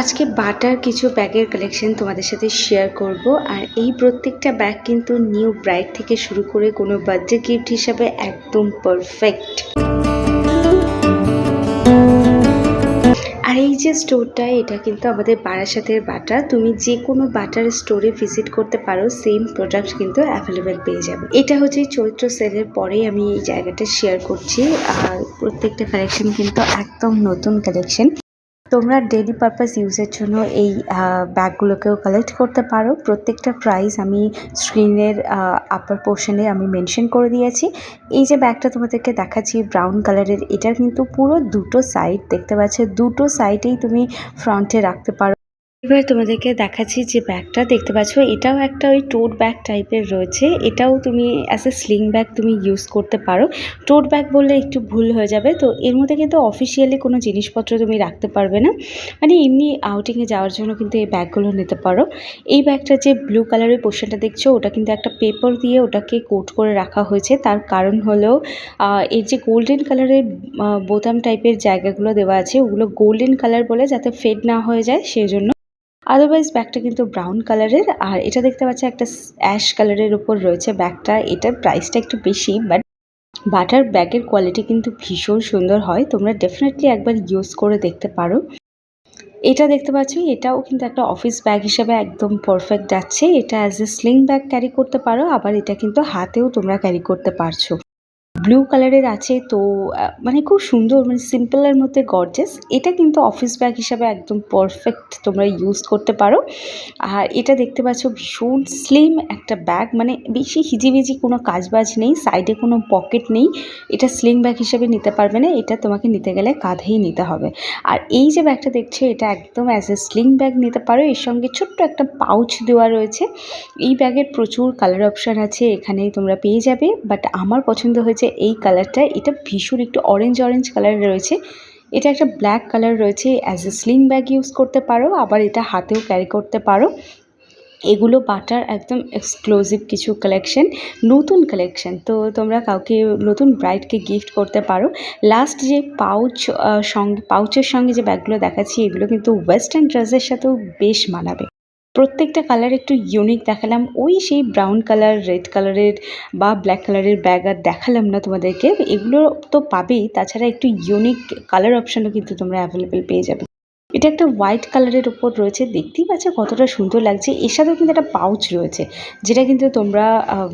আজকে বাটার কিছু ব্যাগের কালেকশন তোমাদের সাথে শেয়ার করব। আর এই প্রত্যেকটা ব্যাগ কিন্তু নিউ ব্রাইড থেকে শুরু করে কোনো বার্থডে গিফট হিসাবে একদম পারফেক্ট আর এই যে স্টোরটা এটা কিন্তু আমাদের বারাসাতের বাটা। তুমি যে কোনো বাটার স্টোরে ভিজিট করতে পারো সেম প্রোডাক্ট কিন্তু অ্যাভেলেবেল পেয়ে যাবে। এটা হচ্ছে চৈত্র সেলের পরেই আমি এই জায়গাটা শেয়ার করছি। আর প্রত্যেকটা কালেকশন কিন্তু একদম নতুন কালেকশন তোমরা ডেলি পারপাস ইউজের জন্য এই ব্যাগগুলোকেও কালেক্ট করতে পারো। প্রত্যেকটা প্রাইস আমি স্ক্রিনের আপার পোর্শনে আমি মেনশন করে দিয়েছি। এই যে ব্যাগটা তোমাদেরকে দেখাচ্ছি ব্রাউন কালারের এটা কিন্তু পুরো দুটো সাইড দেখতে পাচ্ছে। দুটো সাইডেই তুমি ফ্রন্টে রাখতে পারো। এবার তোমাদেরকে দেখাচ্ছি যে ব্যাগটা, দেখতে পাচ্ছ? এটাও একটা ওই টোট ব্যাগ টাইপের রয়েছে। এটাও তুমি অ্যাজ এ স্লিং ব্যাগ তুমি ইউজ করতে পারো। টোট ব্যাগ বললে একটু ভুল হয়ে যাবে, তো এর মধ্যে কিন্তু অফিসিয়ালি কোনো জিনিসপত্র তুমি রাখতে পারবে না। মানে এমনি আউটিংয়ে যাওয়ার জন্য কিন্তু এই ব্যাগগুলো নিতে পারো। এই ব্যাগটা যে ব্লু কালারের পোর্শনটা দেখছ, ওটা কিন্তু একটা পেপার দিয়ে ওটাকে কোট করে রাখা হয়েছে। তার কারণ হলো এর যে গোল্ডেন কালারের বোতাম টাইপের জায়গাগুলো দেওয়া আছে, ওগুলো গোল্ডেন কালার বলে যাতে ফেড না হয়ে যায় সেই জন্য আদারওয়াইজ ব্যাগটা কিন্তু ব্রাউন কালারের আর এটা দেখতে পাচ্ছি একটা অ্যাশ কালারের উপর রয়েছে ব্যাগটা। এটার প্রাইসটা একটু বেশি বাট বাটার ব্যাগের কোয়ালিটি কিন্তু ভীষণ সুন্দর হয়। তোমরা ডেফিনেটলি একবার ইউজ করে দেখতে পারো। এটা দেখতে পাচ্ছ, এটাও কিন্তু একটা অফিস ব্যাগ হিসেবে একদম পারফেক্ট যাচ্ছে। এটা as a sling bag carry করতে পারো, আবার এটা কিন্তু হাতেও তোমরা ক্যারি করতে পারছ। ব্লু কালারের আছে, তো মানে খুব সুন্দর মানে সিম্পলের মধ্যে গর্জেস এটা কিন্তু অফিস ব্যাগ হিসাবে একদম পারফেক্ট তোমরা ইউজ করতে পারো। আর এটা দেখতে পাচ্ছ, ভীষণ স্লিম একটা ব্যাগ মানে বেশি হিজিবিজি কোনো কাজবাজ নেই সাইডে কোনো পকেট নেই। এটা স্লিং ব্যাগ হিসেবে নিতে পারবে না, এটা তোমাকে নিতে গেলে কাঁধেই নিতে হবে। আর এই যে ব্যাগটা দেখছ, এটা একদম অ্যাজ এ স্লিং ব্যাগ নিতে পারো। এর সঙ্গে ছোট্ট একটা পাউচ দেওয়া রয়েছে। এই ব্যাগের প্রচুর কালার অপশান আছে, এখানেই তোমরা পেয়ে যাবে। বাট আমার পছন্দ হয়েছে এই কালারটা এটা ভীষণ একটু অরেঞ্জ অরেঞ্জ কালার রয়েছে। এটা একটা ব্ল্যাক কালার রয়েছে as a sling bag use করতে পারো, আবার এটা হাতেও ক্যারি করতে পারো। এগুলো বাটার একদম এক্সক্লুসিভ কিছু কালেকশন নতুন কালেকশন তো তোমরা কাউকে নতুন ব্রাইডকে গিফট করতে পারো। লাস্ট যে পাউচ সঙ্গে পাউচের সঙ্গে যে ব্যাগগুলো দেখাচ্ছি, এগুলো কিন্তু ওয়েস্টার্ন ড্রেসের সাথেও বেশ মানাবে। প্রত্যেকটা কালার একটু ইউনিক দেখালাম। ওই সেই ব্রাউন কালার রেড কালারের বা ব্ল্যাক কালারের ব্যাগ আর দেখালাম না তোমাদেরকে। এগুলো তো পাবেই, তাছাড়া একটু ইউনিক কালার অপশানও কিন্তু তোমরা অ্যাভেলেবেল পেয়ে যাবে। এটা একটা হোয়াইট কালারের ওপর রয়েছে। দেখতেই পাচ্ছ কতটা সুন্দর লাগছে। এর সাথেও কিন্তু একটা পাউচ রয়েছে, যেটা কিন্তু তোমরা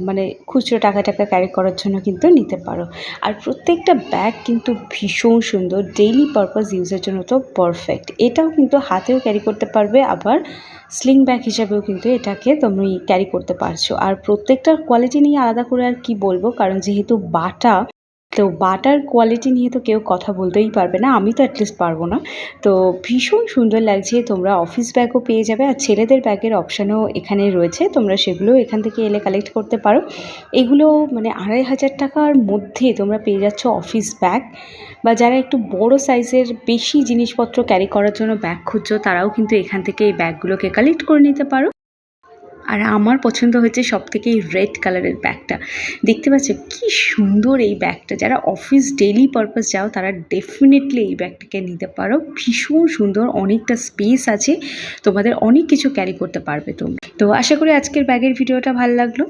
মানে খুচরো টাকা টাকা ক্যারি করার জন্য কিন্তু নিতে পারো। আর প্রত্যেকটা ব্যাগ কিন্তু ভীষণ সুন্দর। ডেইলি পারপাস ইউজের জন্য তো পারফেক্ট এটাও কিন্তু হাতেও ক্যারি করতে পারবে, আবার স্লিং ব্যাগ হিসাবেও কিন্তু এটাকে তুমি ক্যারি করতে পারছ। আর প্রত্যেকটার কোয়ালিটি নিয়ে আলাদা করে আর কি বলব? কারণ যেহেতু বাটা তো বাটার কোয়ালিটি নিয়ে তো কেউ কথা বলতেই পারবে না, আমি তো অ্যাটলিস্ট পারব না। তো ভীষণ সুন্দর লাগছে, তোমরা অফিস ব্যাগও পেয়ে যাবে আর ছেলেদের ব্যাগের অপশানও এখানে রয়েছে, তোমরা সেগুলো এখান থেকে এলে কালেক্ট করতে পারো। এগুলো মানে আড়াই হাজার টাকার মধ্যে তোমরা পেয়ে যাচ্ছ অফিস ব্যাগ বা যারা একটু বড় সাইজের বেশি জিনিসপত্র ক্যারি করার জন্য ব্যাগ খুঁজছো, তারাও কিন্তু এখান থেকে এই ব্যাগগুলোকে কালেক্ট করে নিতে পারো। আর আমার পছন্দ হয়েছে সব থেকে এই রেড কালারের ব্যাগটা দেখতে পাচ্ছ, কি সুন্দর এই ব্যাগটা যারা অফিস ডেলি পারপাস যাও, তারা ডেফিনেটলি এই ব্যাগটাকে নিতে পারো। ভীষণ সুন্দর, অনেকটা স্পেস আছে। তোমাদের অনেক কিছু ক্যারি করতে পারবে তুমি। তো আশা করি আজকের ব্যাগের ভিডিওটা ভালো লাগল।